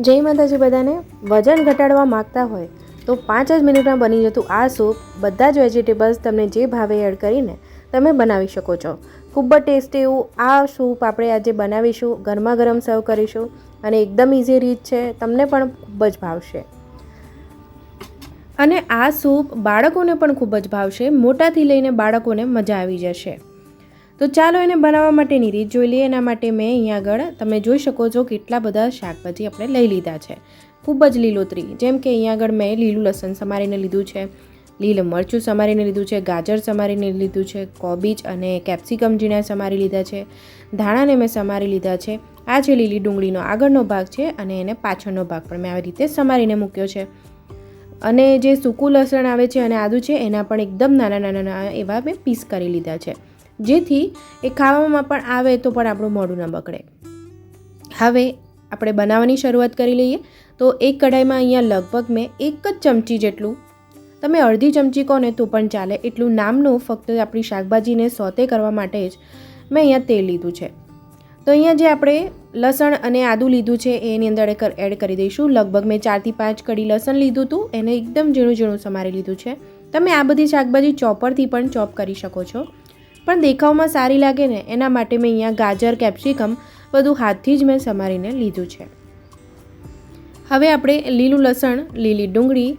જય માતાજી બધાને વજન ઘટાડવા માગતા હોય તો પાંચ જ મિનિટમાં બની જતું આ સૂપ બધા જ વેજીટેબલ્સ તમને જે ભાવે એડ કરીને તમે બનાવી શકો છો. ખૂબ જ ટેસ્ટી એવું આ સૂપ આપણે આજે બનાવીશું ગરમા ગરમ સર્વ કરીશું અને એકદમ ઇઝી રીત છે, તમને પણ ખૂબ જ ભાવશે. અને આ સૂપ બાળકોને પણ ખૂબ જ ભાવશે, મોટાથી લઈને બાળકોને મજા આવી જશે. તો ચાલો એને બનાવવા માટેની રીત જોઈ લઈએ. એના માટે મેં અહીંયા આગળ તમે જોઈ શકો છો કેટલા બધા શાકભાજી આપણે લઈ લીધા છે. ખૂબ જ લીલોતરી, જેમ કે અહીંયા આગળ મેં લીલું લસણ સમારીને લીધું છે, લીલું મરચું સમારીને લીધું છે, ગાજર સમારીને લીધું છે, કોબીજ અને કેપ્સિકમ ઝીણા સમારી લીધા છે, ધાણાને મેં સમારી લીધા છે. આ છે લીલી ડુંગળીનો આગળનો ભાગ છે અને એને પાછળનો ભાગ પણ મેં આવી રીતે સમારીને મૂક્યો છે. અને જે સૂકું લસણ આવે છે અને આદું છે, એના પણ એકદમ નાના નાના એવા મેં પીસ કરી લીધા છે. જેથી એ ખાવામાં પણ આવે તો પણ આપણું મોઢું ન બગડે. હવે આપણે બનાવવાની શરૂઆત કરી લઈએ. તો એક કઢાઈમાં અહીંયા લગભગ મેં એક જ ચમચી જેટલું, તમે અડધી ચમચી કહો ને તો પણ ચાલે, એટલું નામનું ફક્ત આપણી શાકભાજીને સોતે કરવા માટે જ મેં અહીંયા તેલ લીધું છે. તો અહીંયા જે આપણે લસણ અને આદું લીધું છે, એની અંદર એડ કરી દઈશું. લગભગ મેં ચારથી પાંચ કડી લસણ લીધું હતું એને એકદમ ઝીણું ઝીણું સમારી લીધું છે. તમે આ બધી શાકભાજી ચોપરથી પણ ચોપ કરી શકો છો. પણ દેખાવમાં સારી લાગે ને, એના માટે મેં અહીંયા ગાજર, કેપ્સિકમ બધું હાથથી જ મેં સમારીને લીધું છે. હવે આપણે લીલું લસણ, લીલી ડુંગળી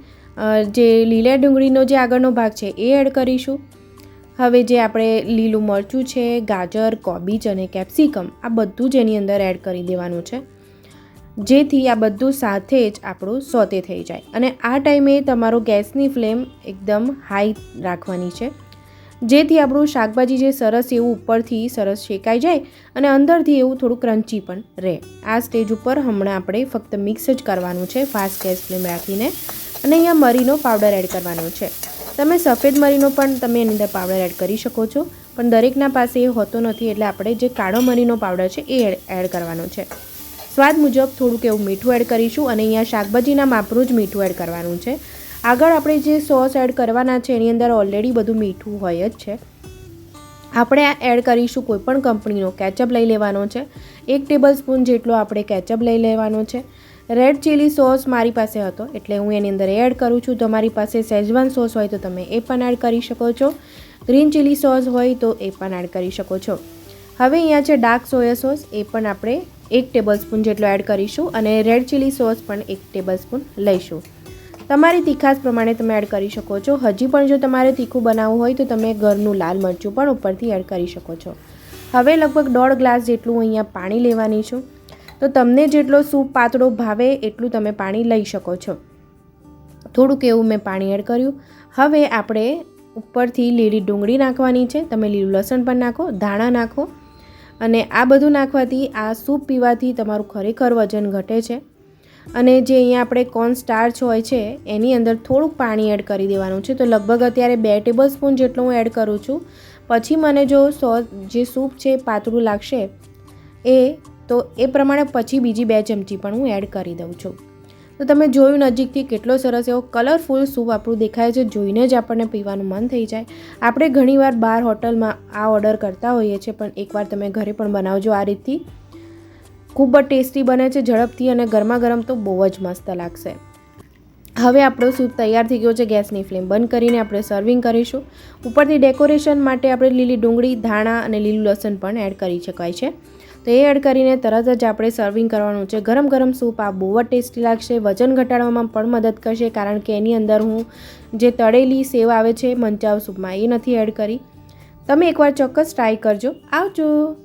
જે લીલા ડુંગળીનો જે આગળનો ભાગ છે એ એડ કરીશું. હવે જે આપણે લીલું મરચું છે, ગાજર, કોબીજ અને કેપ્સિકમ, આ બધું જ એની અંદર એડ કરી દેવાનું છે. જેથી આ બધું સાથે જ આપણું સોતે થઈ જાય. અને આ ટાઈમે તમારો ગેસની ફ્લેમ એકદમ હાઈ રાખવાની છે. જેથી આપણું શાકભાજી જે સરસ એવું ઉપરથી સરસ શેકાઈ જાય અને અંદરથી એવું થોડું ક્રન્ચી પણ રહે. આ સ્ટેજ ઉપર હમણાં આપણે ફક્ત મિક્સ જ કરવાનું છે, ફાસ્ટ ગેસ ફ્લેમ રાખીને. અને અહીંયા મરીનો પાવડર એડ કરવાનો છે. તમે સફેદ મરીનો પણ તમે એની અંદર પાવડર એડ કરી શકો છો, પણ દરેકના પાસે એ હોતો નથી એટલે આપણે જે કાળો મરીનો પાવડર છે એ એડ કરવાનો છે. સ્વાદ મુજબ થોડુંક એવું મીઠું એડ કરીશું અને અહીંયા શાકભાજીના માપનું જ મીઠું એડ કરવાનું છે. આગળ આપણે જે સોસ એડ કરવાના છે, એની અંદર ઓલરેડી બધું મીઠું હોય જ છે. આપણે આ એડ કરીશું કોઈપણ કંપનીનો. કેચઅપ લઈ લેવાનો છે. એક ટેબલ સ્પૂન જેટલો આપણે કેચઅપ લઈ લેવાનો છે. રેડ ચીલી સોસ મારી પાસે હતો, એટલે હું એની અંદર એડ કરું છું. તમારી પાસે સેજવાન સોસ હોય તો તમે એ પણ એડ કરી શકો છો. ગ્રીન ચીલી સોસ હોય તો એ પણ એડ કરી શકો છો. હવે અહીંયા છે ડાર્ક સોયા સોસ એ પણ આપણે એક ટેબલ સ્પૂન જેટલો એડ કરીશું અને રેડ ચીલી સોસ પણ એક ટેબલ સ્પૂન લઈશું. તમારી તીખાસ પ્રમાણે તમે એડ કરી શકો છો. હજી પણ જો તમારે તીખું બનાવવું હોય તો તમે ઘરનું લાલ મરચું પણ ઉપરથી એડ કરી શકો છો. હવે લગભગ દોઢ ગ્લાસ જેટલું અહીંયા પાણી લેવાની છું. તો તમને જેટલો સૂપ પાતળો ભાવે એટલું તમે પાણી લઈ શકો છો. થોડુંક એવું મેં પાણી એડ કર્યું. હવે આપણે ઉપરથી લીલી ડુંગળી નાખવાની છે. તમે લીલું લસણ પણ નાખો, ધાણા નાખો. અને આ બધું નાખવાથી આ સૂપ પીવાથી તમારું ખરેખર વજન ઘટે છે. અને જે અહીંયા આપણે કોર્ન સ્ટાર્ચ હોય છે, એની અંદર થોડુંક પાણી એડ કરી દેવાનું છે. તો લગભગ અત્યારે બે ટેબલ સ્પૂન જેટલું હું એડ કરું છું. પછી મને જો સો જે સૂપ છે, પાતળું લાગશે, એ, તો એ પ્રમાણે પછી બીજી બે ચમચી પણ હું એડ કરી દઉં છું. તો તમે જોયું નજીકથી કેટલો સરસ એવો કલરફુલ સૂપ આપણું દેખાય છે, જોઈને જ આપણને પીવાનું મન થઈ જાય. આપણે ઘણીવાર બહાર હોટલમાં આ ઓર્ડર કરતા હોઈએ છીએ, પણ એકવાર તમે ઘરે પણ બનાવજો આ રીતથી. ખૂબ જ ટેસ્ટી બને છે, ઝડપથી અને ગરમા ગરમ તો બહુ જ મસ્ત લાગશે. હવે આપણો સૂપ તૈયાર થઈ ગયો છે ગેસની ફ્લેમ બંધ કરીને આપણે સર્વિંગ કરીશું. ઉપરથી ડેકોરેશન માટે આપણે લીલી ડુંગળી, ધાણા અને લીલું લસણ પણ એડ કરી શકાય છે. તો એ એડ કરીને તરત જ આપણે સર્વિંગ કરવાનું છે. ગરમ ગરમ સૂપ આ બહુ જ ટેસ્ટી લાગશે, વજન ઘટાડવામાં પણ મદદ કરશે, કારણ કે એની અંદર હું જે તળેલી સેવ આવે છે, મંચાવ સૂપમાં એ નથી એડ કરી. તમે એકવાર ચોક્કસ ટ્રાય કરજો. આવજો!